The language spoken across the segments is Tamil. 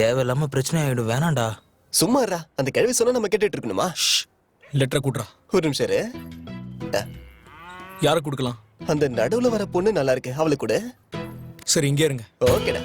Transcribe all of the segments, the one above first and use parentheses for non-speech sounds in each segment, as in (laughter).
தேவையில்லாம பிரச்சனை ஆயிடும். வேணாம்டா. சும்மா இருடா அந்த கேள்வி சொன்னா நம்ம கேட்டுட்டு இருக்கணுமா? லெட்டரை கூட்டுறா. ஒரு நிமிஷம் இரு. யாரை கொடுக்கலாம் அந்த நடுவுல வர பொண்ணு நல்லா இருக்கு. அவளுக்கு கூட. சரி இங்கே இருங்க. ஓகேடா.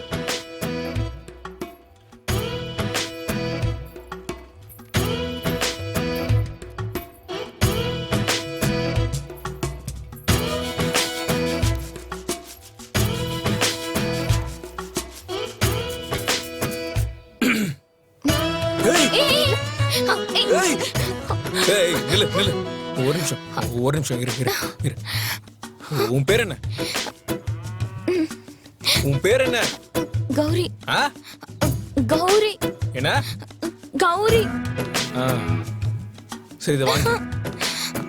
நில்லு நில்லு. ஒரு நிமிஷம். ஒரு நிமிஷம். இரு இரு இரு. உன் பேர் என்ன? உன் பேர் என்ன? கௌரி. ஆ? கௌரி. என்ன? கௌரி. சரி இதை வாங்கி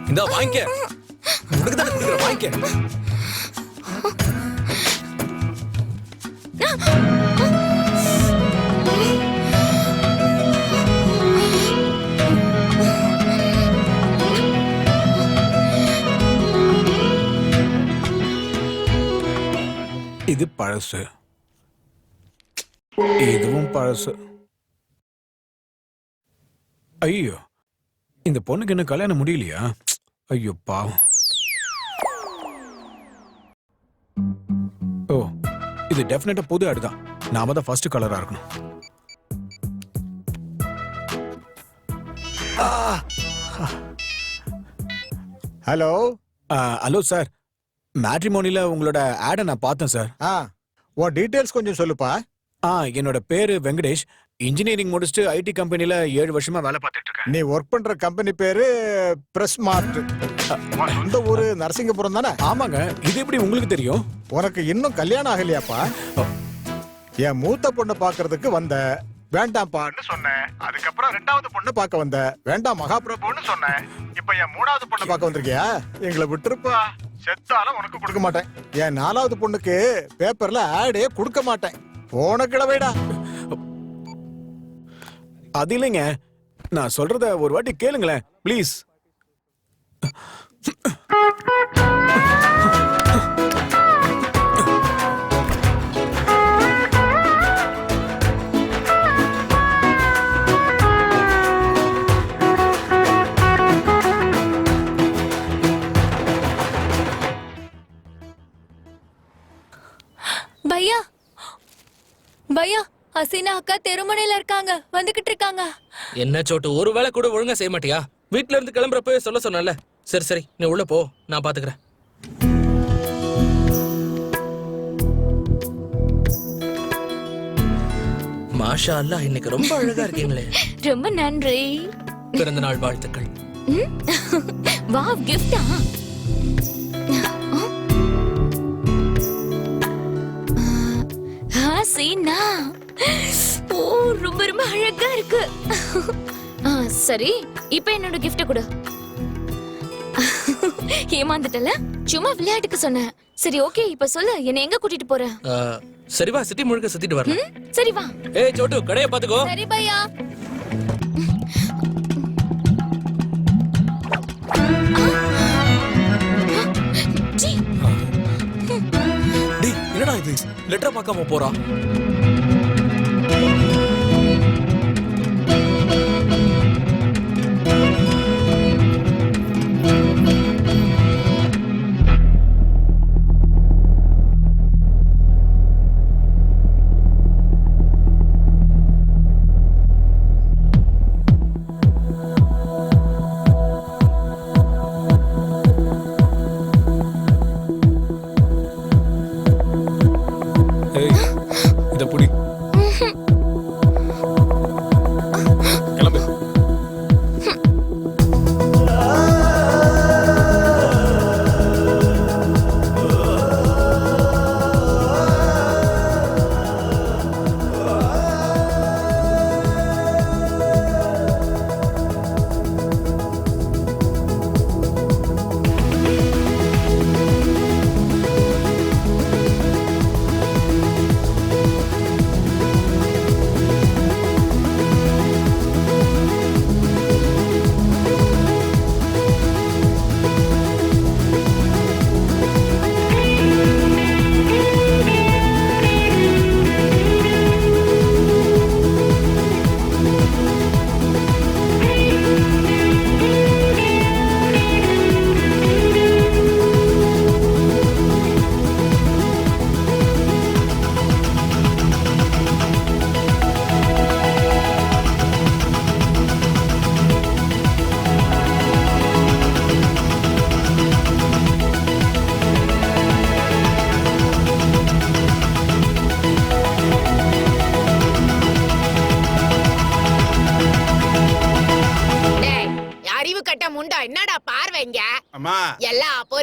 இந்தா வாங்கிக்க. உனக்கு தானே கொடுக்குறேன் வாங்கிக்க. இது பழசு. இதுவும் பழசு. ஐயோ இந்த பொண்ணுக்கு இன்னும் கல்யாணம் முடியலையா? ஐயோ பாவம். ஓ இது டெஃபினட்டா புது ஆடு தான் நாம தான் ஃபர்ஸ்ட் கலரா இருக்கணும். ஹலோ? Hello sir. மேட்ரிமோனில உங்களோட ஆடை நான் பார்த்தேன் சார் ஆ. உன் டீடைல்ஸ் கொஞ்சம் சொல்லுப்பா. ஆ என்னோட பேரு வெங்கடேஷ். இன்ஜினியரிங் முடிச்சுட்டு ஐடி கம்பெனில ஏழு வருஷமா வேலை பார்த்துட்டு இருக்கேன். நீ ஒர்க் பண்ற கம்பெனி பேரு பிரஸ் மார்ட் இந்த ஊரு நரசிங்கபுரம் தானே? ஆமாங்க. இது எப்படி உங்களுக்கு தெரியும்? உனக்கு இன்னும் கல்யாணம் ஆகலையாப்பா? என் மூத்த பொண்ணை பாக்குறதுக்கு வந்த வேண்டாம்ப்பான்னு சொன்னேன். அதுக்கப்புறம் ரெண்டாவது பொண்ணு பார்க்க வந்த வேண்டாம் மகாபிரபுன்னு சொன்னேன். இப்ப என் மூணாவது பொண்ணு பார்க்க வந்திருக்கியா? எங்களை விட்டுருப்பா. செத்தாலும் உனக்கு கொடுக்க மாட்டேன். என் நாலாவது பொண்ணுக்கு பேப்பர்ல ஆடே கொடுக்க மாட்டேன். போன கிழவைடா அது இல்லைங்க. நான் சொல்றத ஒரு வாட்டி கேளுங்களேன் ப்ளீஸ் பையா? பையா ஹசீனா அக்கா தெருமுனையில இருக்காங்க. வந்துகிட்டு இருக்காங்க. என்ன சோட்டு ஒரு வேளை கூட ஒழுங்கா செய்ய மாட்டியா? வீட்ல இருந்து கிளம்புறப்பவே சொல்ல சொன்னல சரி சரி நீ உள்ள போ நான் பாத்துக்கிறேன். மாஷா அல்லாஹ் இன்னைக்கு ரொம்ப அழகா இருக்கீங்களே. ரொம்ப நன்றி. பிறந்த நாள் வாழ்த்துக்கள் (laughs) வாவ் கிஃப்டா ஹசீனா ஓ ரொம்ப ரொம்ப அழகா இருக்கு. சரி இப்போ என்னோட கிஃப்ட் கொடு. ஏமாந்துட்டல? சும்மா விளையாட்டுக்கு சொன்னேன். சரி ஓகே இப்ப சொல்லு என்ன எங்க கூட்டிட்டு போற? சரி வா சிட்டி முழுக்க சுத்திட்டு ம், சரி வா. ஏய் சோட்டு கடையை பாத்துக்கோ சரி பையா. இது. லெட்டர் பார்க்காம போறா.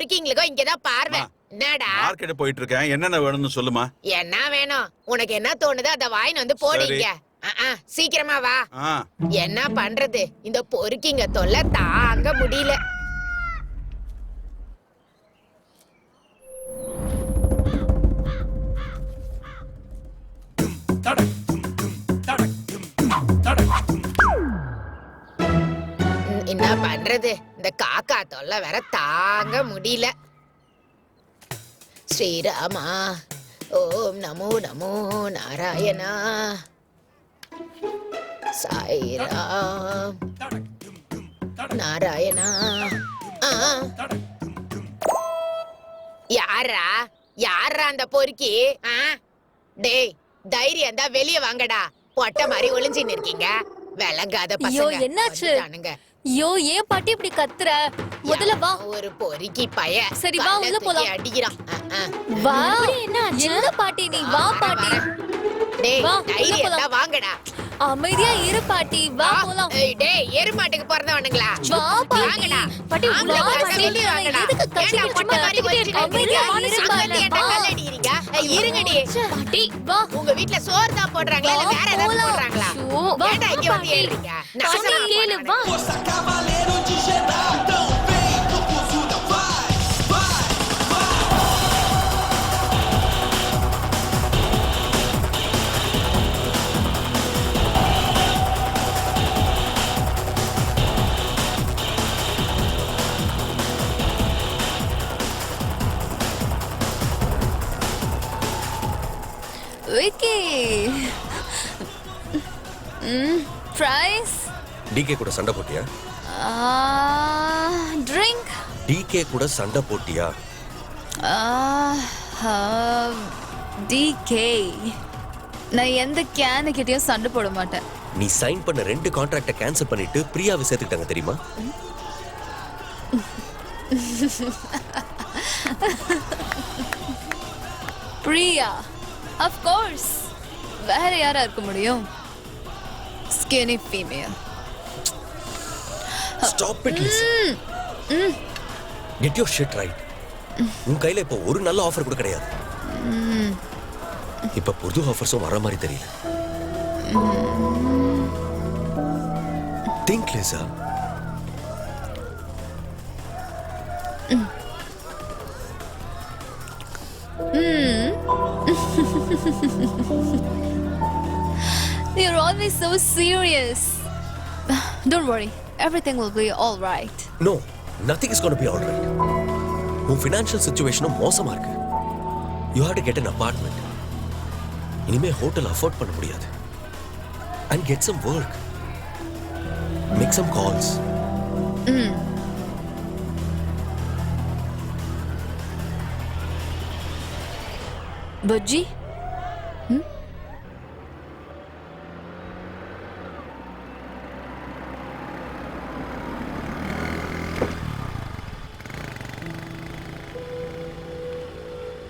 எல்லா பொறுக்கிங்களுக்கும் இங்கதான் பார்வை. என்னடா? மார்க்கெட் போயிட்டு இருக்கேன் என்னென்ன வேணும்னு சொல்லுமா? என்ன வேணும்? உனக்கு என்ன தோணுதோ அத வாயின் வந்து போடுங்க சீக்கிரமா வா. என்ன பண்றது? இந்த பொறுக்கிங்க தொல்லை தாங்க முடியல. ம், என்ன பண்றது? இந்த காக்கா தொல்லை வேற தாங்க முடியல. ஸ்ரீராமா ஓம் நமோ நமோ நாராயணா. சாய்ராம். நாராயணா. யாரா யாரா அந்த பொறுக்கி? டேய் தைரியம் தான் வெளிய வாங்கடா. பொட்டை மாதிரி ஒளிஞ்சின்னு இருக்கீங்க. விளங்காத பசங்க. என்னாச்சு? ஐயோ ஏன் பாட்டி இப்படி கத்துற முதல்ல வா ஒரு பொறுக்கி பைய சரி, வா, உள்ள போலாம். அடிக்கிறான். வா என்ன? என்ன பாட்டி நீ வா பாட்டி டேய். தான் வாங்கடா அமைதியா இரு பாட்டி வா. போலாம் ஏய், டேய் எருமாட்டுக்கு பிறந்தவனுங்களா வா பாட்டி வாங்கடா. பாட்டி வாங்க, வா வாங்க, பாட்டி வெளிய வாங்கடா. எதுக்கு கத்திக்கிட்டு பொட்டை மாதிரி? வச்சுக்கிட்டு அமைதியா? இரு அங்க பாரு. ஏன்டா வா. கல் அடிக்கிறீங்க? ஏய், இருங்கடி பாட்டி வா உங்க வீட்ல சோறு தான் போடுறாங்களா இல்ல வேற ஏதாவது. போடுறாங்களா ஏன்டா இங்க வந்து பாட்டி. பாட்டி, நாசமா கேளு. வா. டிகே கூட சண்டை போட்டியா? ட்ரிங்க் டிகே கூட சண்டை போட்டியா? டிகே நான் எந்த கேனு கிட்டயும் சண்டை போட மாட்டேன். நீ சைன் பண்ண ரெண்டு கான்ட்ராக்ட கேன்சல் பண்ணிட்டு பிரியாவை சேர்த்துக்கிட்டாங்க தெரியுமா? பிரியா ஆஃப் கோர்ஸ் வேற யாரா இருக்க முடியும்? Skinny female stop it get your shit right உன் கையில இப்போ ஒரு நல்ல ஆஃபர் கூட கிடையாது. இப்ப புது ஆஃபர்ஸும் வர மாதிரி தெரியல. Think Lisa You're always so serious. Don't worry, everything will be all right. No nothing is gonna be all right உன் ஃபினான்ஷியல் சுச்சுவேஷனும் மோசமா இருக்கு. You have to get an apartment இனிமே ஹோட்டல் அஃபோர்ட் பண்ண முடியாது. And get some work make some calls bajji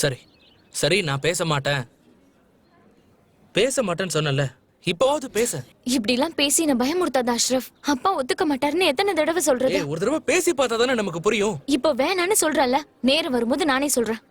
சரி. சரி நான் பேச மாட்டேன். பேச மாட்டேன்னு சொன்னல இப்பவாவது பேச. இப்படி எல்லாம் பேசி என்ன பயமுறுத்தாத அஷ்ரஃப் அப்பா ஒத்துக்க மாட்டாருன்னு எத்தனை தடவை சொல்றது? ஒரு தடவை பேசி பார்த்தா தானே நமக்கு புரியும். இப்போ வேணான்னு சொல்றல நேரம் வரும்போது நானே சொல்றேன்.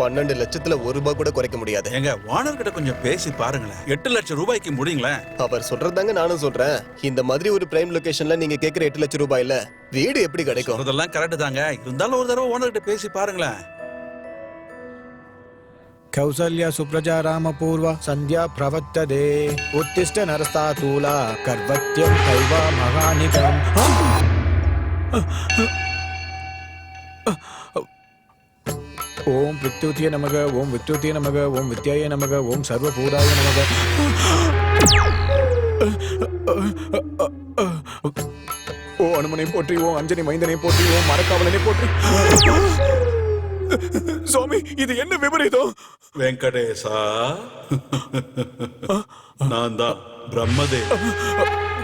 பன்னெண்டு லட்சத்துல ஒரு ரூபாய் கூட குறைக்க முடியாது. எங்க ஓனர் கிட்ட கொஞ்சம் பேசி பாருங்களேன். எட்டு லட்சம் ரூபாய்க்கு முடியுங்களேன்? அவர் சொல்றதாங்க நானும் சொல்றேன். இந்த மாதிரி ஒரு பிரைம் லொகேஷன்ல நீங்க கேக்குற எட்டு லட்சம் ரூபாயில வீடு எப்படி கிடைக்கும்? அதெல்லாம் கரெக்ட் தாங்க. இருந்தாலும் ஒரு தடவை ஓனர் கிட்ட பேசி பாருங்களேன். கௌசல்யா சுப்ரஜா ராம பூர்வா சந்தியா பிரவர்த்ததே உத்திஷ்ட நரஸ்தாதூலா கர்வத்தியம் கைவா மகாநிகம் ஓம் வித்யுத்திய நமக ஓம் வித்யுத்திய நமக ஓம் வித்யாய நமக ஓம் சர்வபூதாய நமக. ஓ அனுமனை போற்றி ஓ அஞ்சனி மைந்தனை போற்றி ஓ மரக்காவலனை போற்றி. சுவாமி இது என்ன விபரீதம்? வெங்கடேசா நான் தான் பிரம்மதே.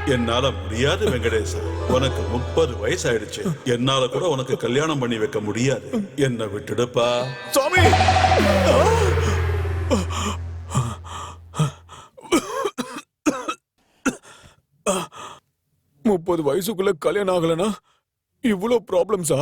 என்னால முடியாது வெங்கடேசா. உனக்கு முப்பது வயசு ஆயிடுச்சு என்னால கூட உனக்கு கல்யாணம் பண்ணி வைக்க முடியாது. என்ன விட்டுடுப்பா. சுவாமி! முப்பது வயசுக்குள்ள கல்யாணம் ஆகலனா இவ்வளோ ப்ராப்ளம்ஸா